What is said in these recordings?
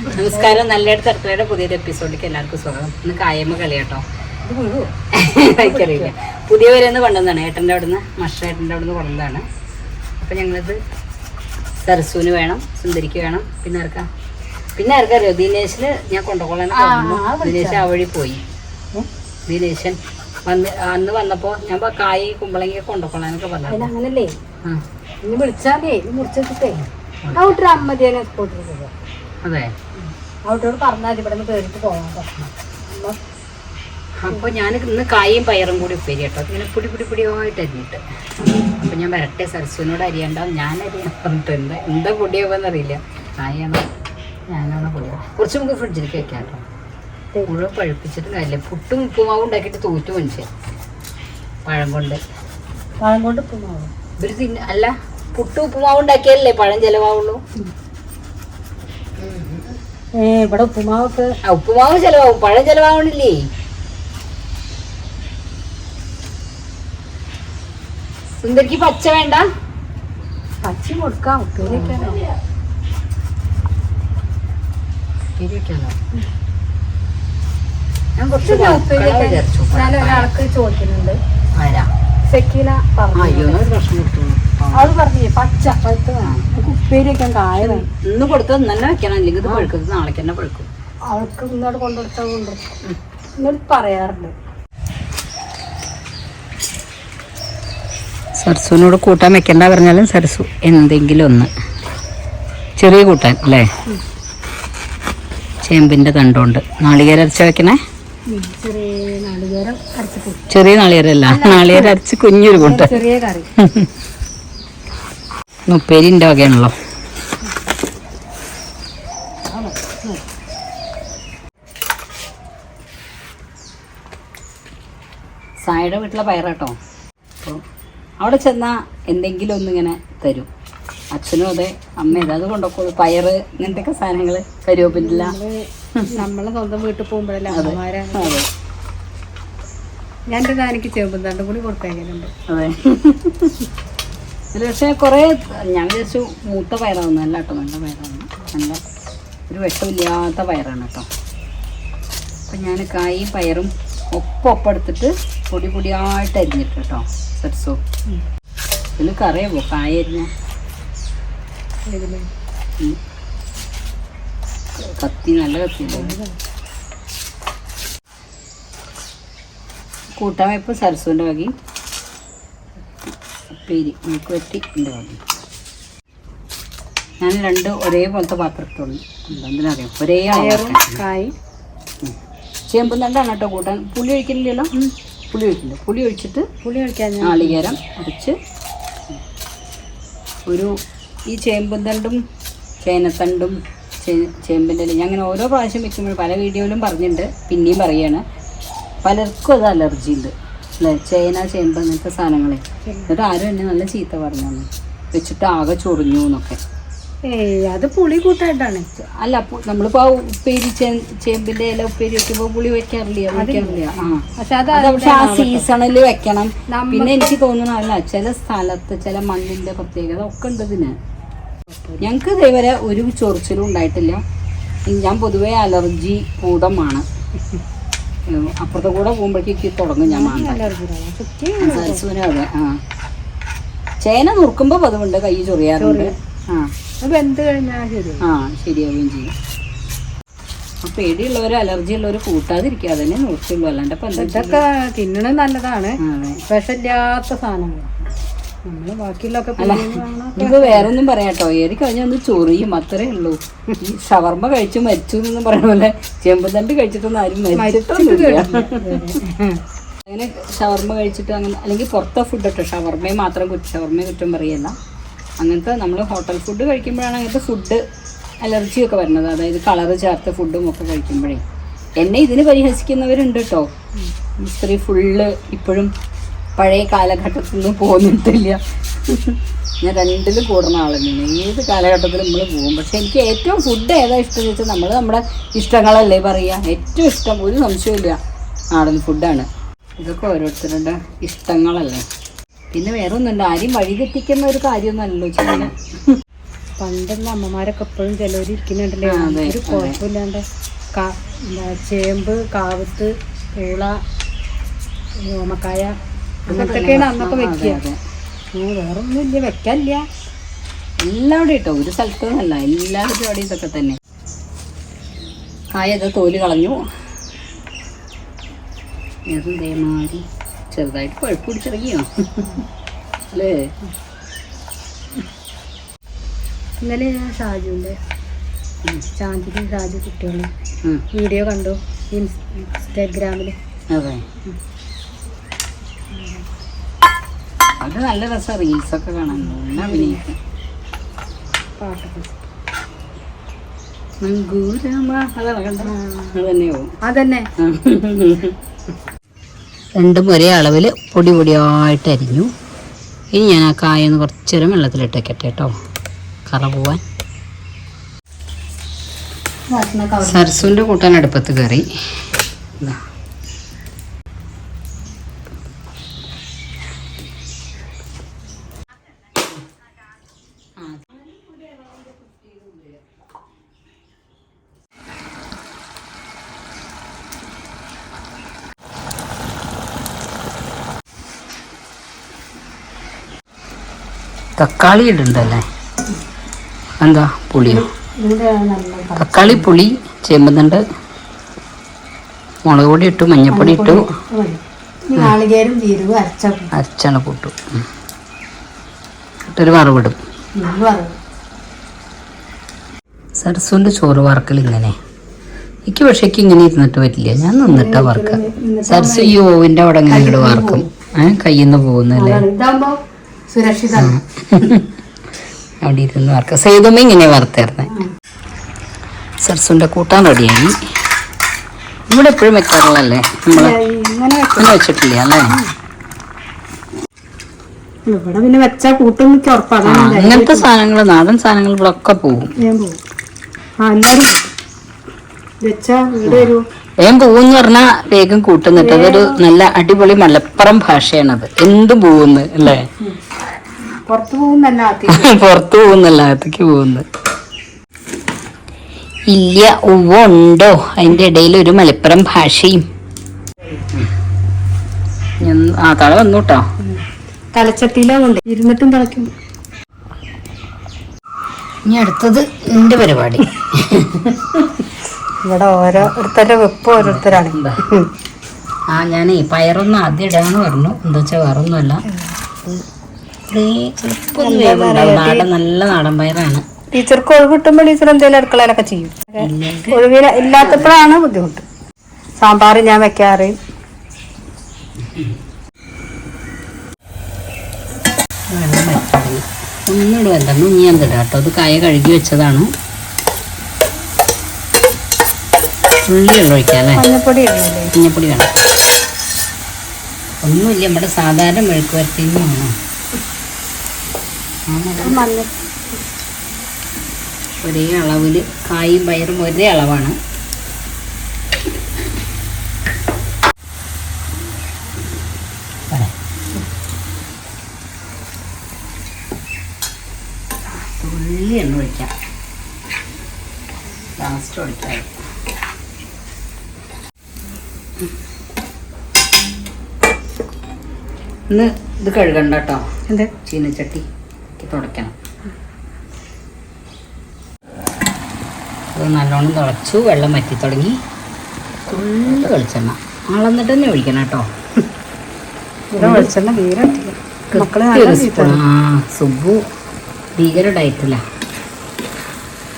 നമസ്കാരം. നല്ല അടുക്കളയുടെ പുതിയൊരു എപ്പിസോഡിലേക്ക് എല്ലാവർക്കും സ്വാഗതം. ഇന്ന് കായമ്മ കളി കേട്ടോ എനിക്കറിയില്ല പുതിയവരെന്ന് കൊണ്ടുവന്നതാണ്. ഏട്ടന്റെ അവിടുന്ന് മഷ ഏട്ടന്റെ അവിടുന്ന് കൊണ്ടുവന്നതാണ്. അപ്പം ഞങ്ങളിത് സരസുവിന് വേണം സുന്ദരിക്ക് വേണം. പിന്നെ ആർക്കാ? പിന്നെ ആർക്കറിയോ ദിനേശിന് ഞാൻ കൊണ്ടുപോകാൻ ദിനേശ് ആ വഴി പോയി. ദിനേശൻ വന്ന് അന്ന് വന്നപ്പോൾ ഞാൻ ഇപ്പോൾ കായ് കുമ്പളങ്ങി കൊണ്ടുപോകാനൊക്കെ പറഞ്ഞു അങ്ങനല്ലേ ആ. ഇനി വിളിച്ചാലേ എക്സ്പോർട്ട് അതെ. ഔട്ടോട് പറഞ്ഞാൽ ഇവിടെ നിന്ന് കേറിട്ട് പോകാം അപ്പൊ അപ്പോൾ ഞാൻ ഇന്ന് കായും പയറും കൂടി ഉപ്പേരി കേട്ടോ. ഇങ്ങനെ പുടി പുടി പൊടിയായിട്ട് അരിഞ്ഞിട്ട്. അപ്പോൾ ഞാൻ വരട്ടെ സരസ്വനോട് അരിയണ്ട. ഞാൻ പറഞ്ഞിട്ട് എന്താ എന്താ പൊടിയാവുമെന്ന് അറിയില്ല. കായാണോ ഞാനാണ് പൊടിയോ. കുറച്ച് നമുക്ക് ഫ്രിഡ്ജിലേക്ക് വെക്കാം കേട്ടോ. മുഴുവൻ പഴുപ്പിച്ചിട്ട് കാര്യമില്ല. പുട്ടും ഉപ്പുമാവും ഉണ്ടാക്കിയിട്ട് തൂറ്റു മനുഷ്യൻ പഴം കൊണ്ട്. പഴം കൊണ്ട് ഉപ്പുമാവ്. ഇവർ തിന്ന അല്ല പുട്ടും ഉപ്പുമാവും ഉണ്ടാക്കിയല്ലേ പഴം ചിലവാവുള്ളൂ? ഇവിടെ ഉപ്പുമാവൊക്കെ ഉപ്പുമാവ് ചെലവാകും. പഴം ചെലവാകണില്ലേ സുന്ദരിക്ക് പച്ച വേണ്ട? പച്ച കൊടുക്കാം ഉപ്പേരി ഞാൻ കുറച്ച് വിചാരിച്ചു. ഞാൻ ഒരാൾക്ക് ചോദിക്കുന്നുണ്ട്. ആരാ? സെക്കീന ആ, പറഞ്ഞു പ്രശ്നം അവൾ പച്ച പഴുത്ത വേണം ഉപ്പേരിയൊക്കെ ഇന്ന് കൊടുത്തത് തന്നെ വെക്കണം. അല്ലെങ്കിൽ ഇത് പഴുക്കുന്നത് നാളേക്ക് തന്നെ പഴുക്കും. അവൾക്ക് ഇന്നോട് കൊണ്ടുകൊടുത്താൽ കൊണ്ടുകൊടുക്കും എന്നോട് പറയാറുണ്ട്. സരസുവിനോട് കൂട്ടാൻ വെക്കണ്ട പറഞ്ഞാലും സരസു എന്തെങ്കിലും ഒന്ന്. ചെറിയ കൂട്ടാൻ അല്ലേ? ചേമ്പിന്റെ തണ്ടുകൊണ്ട് നാളികേരം അരച്ച വെക്കണേ? ചെറിയ നാളികേരം അരച്ച ചെറിയ നാളികേരല്ല. നാളികേരം അരച്ച് കുഞ്ഞൊരു കൂട്ടാൻ ചെറിയ കറി. ഉപ്പേരിന്റെ വകയാണല്ലോ. സായയുടെ വീട്ടിലെ പയറാട്ടോ. അപ്പോൾ അവിടെ ചെന്നാൽ എന്തെങ്കിലും ഒന്നിങ്ങനെ തരും. അച്ഛനും അതെ അമ്മ അത് കൊണ്ടൊക്കെ പയറ് ഇങ്ങനത്തെയൊക്കെ സാധനങ്ങൾ കരുവേപ്പില്ല നമ്മളെ സ്വന്തം വീട്ടിൽ പോകുമ്പോഴല്ലേ അതെ. അതെ. ഞാൻ എന്റെ കാനിക്ക് ചേമ്പും തണ്ടും കൂടി കൊടുത്തേക്കുന്നുണ്ട് അതെ. ഇതിൽ പക്ഷേ കുറേ ഞാൻ വിചാരിച്ചു മൂത്ത പയറാവുന്ന. അല്ല കേട്ടോ നല്ല പയറാവുന്നു. നല്ല ഒരു വിഷമില്ലാത്ത പയറാണ് കേട്ടോ. അപ്പം ഞാൻ കായും പയറും ഒപ്പം ഒപ്പം എടുത്തിട്ട് പൊടി പൊടിയായിട്ട് അരിഞ്ഞിട്ട് കേട്ടോ സെറ്റ്സോ ഇതിൽ കറിയാവോ? കായ അരിഞ്ഞ? കത്തി നല്ല കത്തി കൂട്ടാൻ വെപ്പ് സരസുവിന്റെ വകി ഉപ്പേരി വെട്ടി എന്റെ ഞാൻ രണ്ട് ഒരേപോലത്തെ പാത്രത്തുള്ളൂ എന്തിനറിയാം? ഒരേ. കായ്. ചേമ്പും തണ്ടാണ് കേട്ടോ കൂട്ടാൻ. പുളി ഒഴിക്കില്ലല്ലോ പുളി ഒഴിക്കില്ല? പുളി ഒഴിച്ചിട്ട് പുളി ഒഴിക്കാൻ നാളികേരം അരച്ച് ഒരു ഈ ചേമ്പും തണ്ടും ചേനത്തണ്ടും ചേ- ചേമ്പിന്റെ ഇല. ഞാൻ അങ്ങനെ ഓരോ പ്രാവശ്യം വെക്കുമ്പോൾ പല വീഡിയോയിലും പറഞ്ഞിട്ടുണ്ട്. പിന്നെയും പറയാണ്. പലർക്കും അത് അലർജി ഉണ്ട് അല്ലേ? ചേന ചേമ്പ് അങ്ങനത്തെ സാധനങ്ങളെ. എന്നിട്ട് ആരും എന്നെ നല്ല ചീത്ത പറഞ്ഞു വെച്ചിട്ട് ആകെ ചൊറിഞ്ഞു എന്നൊക്കെ. ഏയ് അത് പുളി കൂട്ടായിട്ടാണ്. അല്ല നമ്മളിപ്പോ ഉപ്പേരി ചേമ്പിന്റെ ഇല ഉപ്പേരി വെക്കുമ്പോ പുളി വെക്കാറില്ല? വെക്കാറില്ല? ആ. പക്ഷെ അത് പക്ഷെ ആ സീസണിൽ വെക്കണം. പിന്നെ എനിക്ക് തോന്നുന്നതല്ല ചില സ്ഥലത്ത് ചില മണ്ണിന്റെ പ്രത്യേകത ഒക്കെ ഉണ്ട് ഇതിന് ഞങ്ങൾക്ക് ഇതേവരെ ഒരു ചൊറിച്ചിലും ഉണ്ടായിട്ടില്ല. ഞാൻ പൊതുവേ അലർജി ഭൂതമാണ് അപ്പുറത്തെ കൂടെ പോകുമ്പോഴേക്ക് തുടങ്ങും ഞാൻ മാണ്ട അലർജിയാണ് ചുറ്റി സരസുവിനും അതെ ആ. ചേന നുറുക്കുമ്പോൾ പതിവുണ്ട് കൈ ചൊറിയാറുണ്ട്. ആ. ശരിയാവുകയും ചെയ്യും. അപ്പൊ പേടിയുള്ളവർ അലർജി ഉള്ളവർ കൂട്ടാതിരിക്കുക. അതന്നെ നോക്കിയുള്ളൂ അല്ലാണ്ട് ഇതൊക്കെ തിന്നണത് നല്ലതാണ്. വിഷമില്ലാത്ത സാധനങ്ങൾ ഇനിയിപ്പോ വേറൊന്നും പറയാട്ടോ. ഏറി കഴിഞ്ഞ ഒന്ന് ചൊറിയും അത്രേ ഉള്ളൂ. ഈ ഷവർമ്മ കഴിച്ചു മരിച്ചു എന്നൊന്നും പറയണ പോലെ ചെമ്പുതണ്ട് കഴിച്ചിട്ടൊന്നും ആരും മരിച്ചിട്ടൊന്നുമില്ല അങ്ങനെ ഷവർമ്മ കഴിച്ചിട്ട് അങ്ങനെ അല്ലെങ്കിൽ പുറത്തെ ഫുഡ് കേട്ടോ ഷവർമ്മയെ മാത്രം കുറ്റം ഷവർമ്മയെ കുറ്റം പറയല്ല. അങ്ങനത്തെ നമ്മൾ ഹോട്ടൽ ഫുഡ് കഴിക്കുമ്പോഴാണ് അങ്ങനത്തെ ഫുഡ് അലർജിയൊക്കെ വരുന്നത്. അതായത് കളറ് ചേർത്ത ഫുഡും ഒക്കെ കഴിക്കുമ്പോഴേ. എന്നെ ഇതിന് പരിഹസിക്കുന്നവരുണ്ട് കേട്ടോ സ്ത്രീ ഫുള്ള് ഇപ്പോഴും പഴയ കാലഘട്ടത്തിൽ നിന്ന് പോന്നിട്ടില്ല ഞാൻ രണ്ടിലും കൂടുന്ന ആളാണ് ഏത് കാലഘട്ടത്തിലും നമ്മൾ പോകും. പക്ഷെ എനിക്ക് ഏറ്റവും ഫുഡ് ഏതാ ഇഷ്ടം എന്ന് വെച്ചാൽ നമ്മൾ നമ്മുടെ ഇഷ്ടങ്ങളല്ലേ പറയുക ഏറ്റവും ഇഷ്ടം ഒരു സംശയമില്ല നാടൻ ഫുഡാണ് ഇതൊക്കെ ഓരോരുത്തരുടെ ഇഷ്ടങ്ങളല്ലേ. പിന്നെ വേറെ ഒന്നുണ്ട് ആരെയും വഴിതെറ്റിക്കുന്ന ഒരു കാര്യമൊന്നുമല്ലോ ചെയ്യുന്നത് പണ്ടുള്ള അമ്മമാരൊക്കെ എപ്പോഴും ചിലവർ ഇരിക്കുന്നുണ്ടല്ലേ? ഒരു കുഴപ്പമില്ലാണ്ട് ചേമ്പ് കാവത്ത് പൂള ഓമക്കായ അങ്ങനത്തൊക്കെയാണ് അന്നൊക്കെ അതെ, വെക്കുക അതെ. വേറൊന്നും ഇല്ല കേട്ടോ ഒരു സ്ഥലത്തൊന്നല്ല എല്ലാവരും അവിടെ ഇതൊക്കെ തന്നെ. കായത് തോൽ കളഞ്ഞു. ഇതേമാതിരി ചെറുതായിട്ട് പഴുപ്പ് പിടിച്ചിറങ്ങിയോ? അല്ലേ? ഇന്നലെ ഞാൻ ഷാജുവിന്റെ ചാന്ദിനി ഷാജു കുട്ടികളും വീഡിയോ കണ്ടു ഇൻസ് ഇൻസ്റ്റാഗ്രാമിൽ അതെ. അത് നല്ല രസം റീൽസൊക്കെ കാണാൻ. അഭിനയിക്കാം അതന്നെ. രണ്ടും ഒരേ അളവിൽ പൊടി പൊടിയായിട്ട് അരിഞ്ഞു. ഇനി ഞാൻ ആ കായ ഒന്ന് കുറച്ച് നേരം വെള്ളത്തിലിട്ടേക്കട്ടെ കേട്ടോ. കറ പോവാൻ. സർസുവിന്റെ കൂട്ടാൻ അടുപ്പത്ത് കയറി. ഇതാ. തക്കാളി ഇടണ്ടല്ലേ? എന്താ പുളിയോ തക്കാളി പുളി ചേമ്പുന്നുണ്ട് മുളക് പൊടി ഇട്ടു മഞ്ഞപ്പൊടി ഇട്ടു. അരച്ചണ കൂട്ടു. ഇട്ടൊരു വറവിടും. വറവ്. സരസുവിന്റെ ചോറ് വറക്കൽ ഇങ്ങനെ. എനിക്ക് പക്ഷേ ഇങ്ങനെ ഇരുന്നിട്ട് പറ്റില്ല. ഞാൻ നിന്നിട്ടാ വറക്കുക സരസു ഈ ഓവിന്റെ അവിടെ ഇങ്ങനെ ഇങ്ങോട്ട് വറക്കും? ഏഹ് കയ്യിൽ നിന്ന് പോകുന്നല്ലേ? സുരക്ഷിതമാണ് അവിടെ ഇരുന്ന് സേതുമ്മ ഇങ്ങനെ വറുത്തായിരുന്നേ. സരസുവിന്റെ കൂട്ടാൻ റെഡിയായി ഇവിടെ എപ്പോഴും വെക്കാറുള്ളല്ലേ നമ്മൾ ഇങ്ങനെ വെച്ചിട്ടില്ല? അല്ലേ? ഇവിടെ പിന്നെ വെച്ചാ കൂട്ടും അങ്ങനത്തെ സാധനങ്ങൾ നാടൻ സാധനങ്ങൾ ഇവിടെ ഒക്കെ പോകും വേഗം പോവെന്ന് പറഞ്ഞാൽ വേഗം കൂട്ടുന്നിട്ട് അതൊരു നല്ല അടിപൊളി മലപ്പുറം ഭാഷയാണത്. എന്ത് പോകുന്നു അല്ലേ? പുറത്തു പോകുന്നല്ല പുറത്തു പോകുന്നല്ല അകത്തേക്ക് പോകുന്നത്. ഇല്ല ഉവ്വ ഉണ്ടോ? അതിന്റെ ഇടയിൽ ഒരു മലപ്പുറം ഭാഷയും. ആ തള വന്നു കേട്ടോ തലച്ചട്ടിയിലാ ഇരുന്നിട്ടും തിളയ്ക്കും. ഇനി അടുത്തത് എന്റെ പരിപാടി. ഇവിടെ ഓരോരുത്തരുടെ വെപ്പ് ഓരോരുത്തരാണ്. ആ ഞാനേ പയറൊന്നും ആദ്യം ഇടാന്ന് പറഞ്ഞു. എന്താ വെച്ചാൽ വേറൊന്നുമല്ല. വേവുണ്ടാവും. നാടൻ നല്ല നാടൻ പയറാണ്. ടീച്ചർക്ക് ഒഴിവ് കിട്ടുമ്പോൾ ടീച്ചർ എന്തെങ്കിലും അടുക്കളയിലൊക്കെ ചെയ്യും. ഒഴിവില ഇല്ലാത്തപ്പോഴാണ് ബുദ്ധിമുട്ട്. സാമ്പാർ ഞാൻ വെക്കാറ്. വെള്ളം വറ്റി ഒന്നിട് വേണ്ട ഇനി ഞാൻ തരാം കേട്ടോ. അത് കായ കഴുകി വെച്ചതാണ്. ഉള്ളി വെള്ളം ഒഴിക്കാം അല്ലേ? മഞ്ഞപ്പൊടി വേണം. ഒന്നുമില്ല. നമ്മുടെ സാധാരണ മെഴുക്ക് വരട്ടിന്നാണ് മഞ്ഞ ഒരേ അളവിൽ കായും പയറും ഒരേ അളവാണ്. തുള്ളി എണ്ണ ഒഴിക്കാം. ലാസ്റ്റ് ഒഴിക്കാം ഇന്ന് ഇത് കഴുകണ്ട കേട്ടോ. എന്താ? ചീനച്ചട്ടി. തുടയ്ക്കണം അത് നല്ലോണം തിളച്ചു വെള്ളം വറ്റി തുടങ്ങി. തുള്ളി വെളിച്ചെണ്ണ. അളന്നിട്ട് തന്നെ ഒഴിക്കണം കേട്ടോ. വെളിച്ചെണ്ണ തീരെ. മക്കളെ സുബു ഭീകര ഡയറ്റില്ല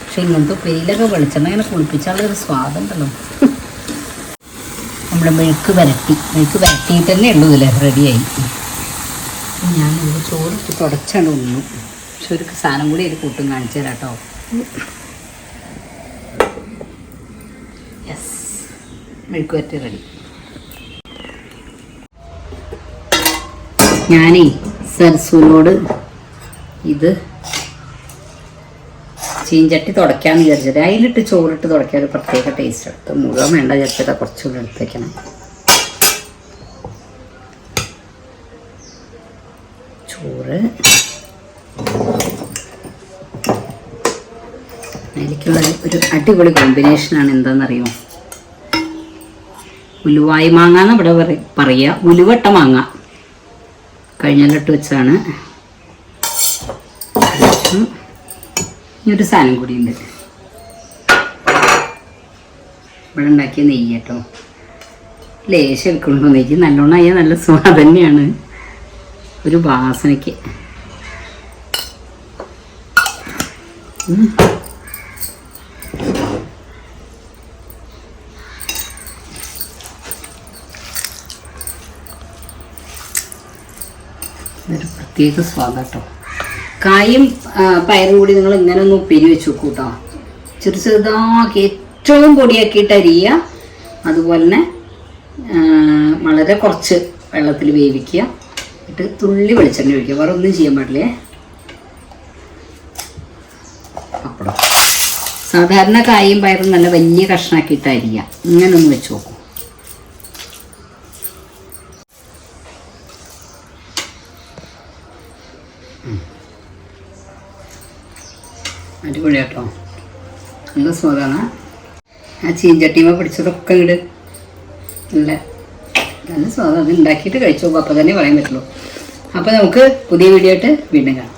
പക്ഷെ ഇങ്ങനത്തെ പേരിലൊക്കെ വെളിച്ചെണ്ണ ഇങ്ങനെ കുളിപ്പിച്ചാലൊരു സ്വാദുണ്ടല്ലോ നമ്മുടെ മെഴുക്ക് വരട്ടി. മെഴുക്ക് വരട്ടിയിട്ട് തന്നെ ഉള്ളൂ ഇതിൽ റെഡിയായി ഞാൻ ചോറിട്ട് തുടച്ചാണ് ഉണ്ണു. പക്ഷെ സാധനം കൂടി അതിൽ കൂട്ടും കാണിച്ചു തരാം കേട്ടോ. യെസ് മെഴുക്ക് വരട്ടി റെഡി. ഞാനേ സരസുവിനോട് ഇത് ചീഞ്ചട്ടി തുടയ്ക്കാന്ന് വിചാരിച്ചത്. അതിലിട്ട് ചോറിട്ട് തുടയ്ക്കാൻ ഒരു പ്രത്യേക ടേസ്റ്റ് എടുത്ത് മുഴുവൻ വേണ്ട വിചാരിച്ചിട്ട് കുറച്ചുകൂടി എടുത്ത് വെക്കണം. ചോറ് അതിലേക്കുള്ള ഒരു അടിപൊളി കോമ്പിനേഷനാണ് എന്താണെന്നറിയുമോ ഉലുവായി മാങ്ങ എന്ന് ഇവിടെ പറ- പറയുക ഉലുവട്ട മാങ്ങ. കഴിഞ്ഞിട്ട് വെച്ചാണ് ഇനിയൊരു സാധനം കൂടിയുണ്ട് ഇവിടെ ഉണ്ടാക്കിയ നെയ്യ് കേട്ടോ. ലേശം എടുക്കണോ നെയ്യ് നല്ലോണം ആയാൽ നല്ല സ്വാദ് തന്നെയാണ്. ഒരു വാസനയ്ക്ക്. ഉം. ഇതൊരു പ്രത്യേക സ്വാദം കേട്ടോ. കായും പയറും കൂടി നിങ്ങൾ ഇങ്ങനെ ഒന്ന് ഉപ്പേരി വെച്ച് കേട്ടോ ചെറു ചെറുതാക്കി ഏറ്റവും പൊടിയാക്കിയിട്ട് അരിയുക അതുപോലെ തന്നെ വളരെ കുറച്ച് വെള്ളത്തിൽ വേവിക്കുക. എന്നിട്ട് തുള്ളി വെളിച്ചെണ്ണ ഒഴിക്കുക. വേറെ ഒന്നും ചെയ്യാൻ പാടില്ലേ? സാധാരണ കായും പയറും നല്ല വലിയ കഷ്ണാക്കിയിട്ട് അരിയുക ഇങ്ങനെ ഒന്ന് വെച്ച് നോക്കും. അടിപൊളി കേട്ടോ നല്ല സ്വാദാണ്. ആ ചീഞ്ചട്ടിമ പിടിച്ചതൊക്കെ ഇട്. നല്ല നല്ല സ്വാദം. അത് ഉണ്ടാക്കിയിട്ട് കഴിച്ചു നോക്കും. അപ്പോൾ തന്നെ പറയാൻ പറ്റുള്ളൂ. അപ്പോൾ നമുക്ക് പുതിയ വീഡിയോ ആയിട്ട് വീണ്ടും കാണാം.